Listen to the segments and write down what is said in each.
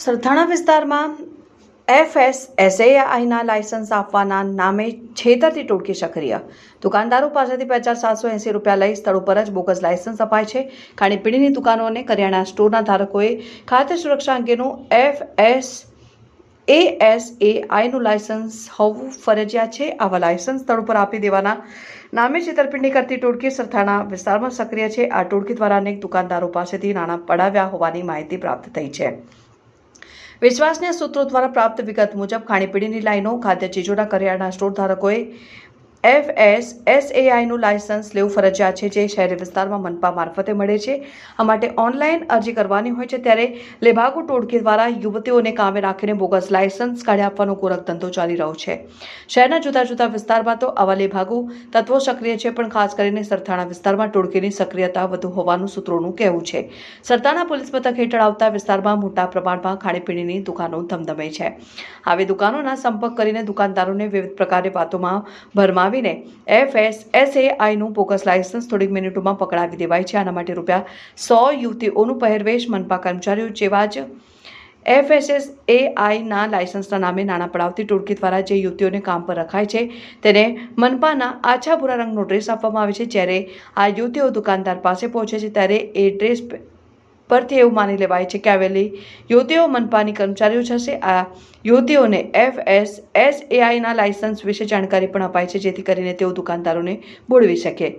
સરથાણા વિસ્તારમાં એફએસએસએઆઈના લાયસન્સ આપવાના નામે છેતરતી ટોળકી સક્રિય. દુકાનદારો પાસેથી હજાર સાતસો એંસી રૂપિયા લઈ સ્થળ ઉપર જ બોગસ લાયસન્સ અપાય છે. ખાણીપીણીની દુકાનો અને કરિયાણા સ્ટોરના ધારકોએ ખાદ્ય સુરક્ષા અંગેનું એફએસ એએસએઆઈનું લાયસન્સ હોવું ફરજિયાત છે. આવા લાયસન્સ સ્થળ ઉપર આપી દેવાના નામે છેતરપિંડી કરતી ટોળકી સરથાણા વિસ્તારમાં સક્રિય છે. આ ટોળકી દ્વારા અનેક દુકાનદારો પાસેથી નાણાં પડાવ્યા હોવાની માહિતી પ્રાપ્ત થઈ છે. વિશ્વાસનીય સૂત્રો દ્વારા પ્રાપ્ત વિગત મુજબ ખાણીપીણીની લાઈનો ખાદ્ય ચીજોના કરિયાણા સ્ટોર ધારકોએ એફએસ એસએઆઈનું લાયસન્સ લેવું ફરજિયાત છે, જે શહેરી વિસ્તારમાં મનપા મારફતે મળે છે. આ માટે ઓનલાઈન અરજી કરવાની હોય છે ત્યારે લેભાગુ ટોળકી દ્વારા યુવતીઓને કામે રાખીને બોગસ લાયસન્સ કાઢી આપવાનો ગોરખ ધંધો ચાલી રહ્યો છે. શહેરના જુદા જુદા વિસ્તારમાં તો આવા લેભાગુ તત્વો સક્રિય છે, પણ ખાસ કરીને સરથાણા વિસ્તારમાં ટોળકીની સક્રિયતા વધુ હોવાનું સૂત્રોનું કહેવું છે. સરથાણા પોલીસ મથક હેઠળ આવતા વિસ્તારમાં મોટા પ્રમાણમાં ખાણીપીણીની દુકાનો ધમધમે છે. આવી દુકાનોના સંપર્ક કરીને દુકાનદારોને વિવિધ પ્રકારની વાતોમાં ભરમાવીને એફએસએસએઆઈનું બોગસ લાયસન્સ થોડીક મિનિટોમાં પકડાવી દેવાય છે. આના માટે રૂપિયા સો યુવતીઓનું પહેરવેશ મનપા કર્મચારીઓ જેવા જ એફએસએસએઆઈના લાયસન્સના નામે નાણાં પડાવતી ટોળકી દ્વારા જે યુવતીઓને કામ પર રખાય છે તેને મનપાના આછા ભૂરા રંગનો ડ્રેસ આપવામાં આવે છે. જ્યારે આ યુવતીઓ દુકાનદાર પાસે પહોંચે છે ત્યારે એ ડ્રેસ પરથી એવું માની લેવાય છે કે આવેલી યુવતીઓ મનપાની કર્મચારીઓ જશે આ યુવતીઓને એફ એસ એસ એઆઈના લાયસન્સ વિશે જાણકારી પણ અપાય છે, જેથી કરીને તેઓ દુકાનદારોને બોળવી શકે.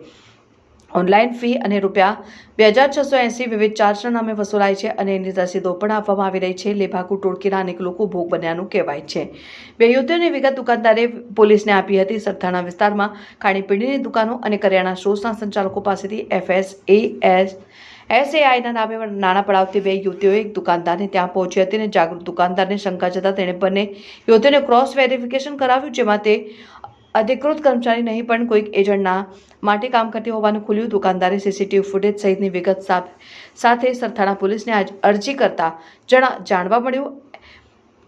ઓનલાઈન ફી અને રૂપિયા બે હજાર છસો એંસી વિવિધ ચાર્જના નામે વસૂલાય છે અને એની રસીદો પણ આપવામાં આવી રહી છે. લેભાકુ ટોળકીના અનેક લોકો ભોગ બન્યાનું કહેવાય છે. બે યુવતીઓની વિગત દુકાનદારે પોલીસને આપી હતી. સરથાણા વિસ્તારમાં ખાણીપીણીની દુકાનો અને કરિયાણા સ્ટોર્સના સંચાલકો પાસેથી એફએસ એએસ એસએઆઈના નામે નાણાં પડાવતી બે યુવતીઓ એક દુકાનદારને ત્યાં પહોંચી હતી અને જાગૃત દુકાનદારને શંકા જતા તેણે બંને યુવતીઓને ક્રોસ વેરિફિકેશન કરાવ્યું, જેમાં તે અધિકૃત કર્મચારી નહીં, પણ કોઈક એજન્ટના માટે કામ કરતી હોવાનું ખુલ્યું. દુકાનદારે સીસીટીવી ફૂટેજ સહિતની વિગત સાથે સરથાણા પોલીસને આજ અરજી કરતા જણા, જાણવા મળ્યું.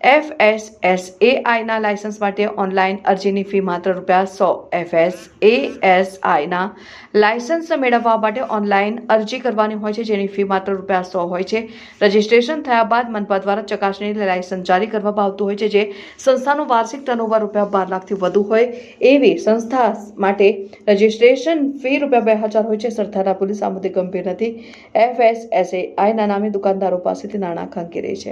એફ એસ એસ એઆઈના લાયસન્સ માટે ઓનલાઈન અરજીની ફી માત્ર રૂપિયા સો એફ એસ એ એસ આઈના લાયસન્સ મેળવવા માટે ઓનલાઈન અરજી કરવાની હોય છે, જેની ફી માત્ર રૂપિયા સો હોય છે. રજિસ્ટ્રેશન થયા બાદ મનપા દ્વારા ચકાસણી લાયસન્સ જારી કરવામાં આવતું હોય છે, જે સંસ્થાનું વાર્ષિક ટર્નઓવર રૂપિયા બાર લાખથી વધુ હોય એવી સંસ્થા માટે રજિસ્ટ્રેશન ફી રૂપિયા બે હજાર હોય છે. સરથારા પોલીસ આ મુદ્દે ગંભીર નથી. એફ એસ એસ આઈના નામે દુકાનદારો પાસેથી નાણાં ખંકી રહી છે.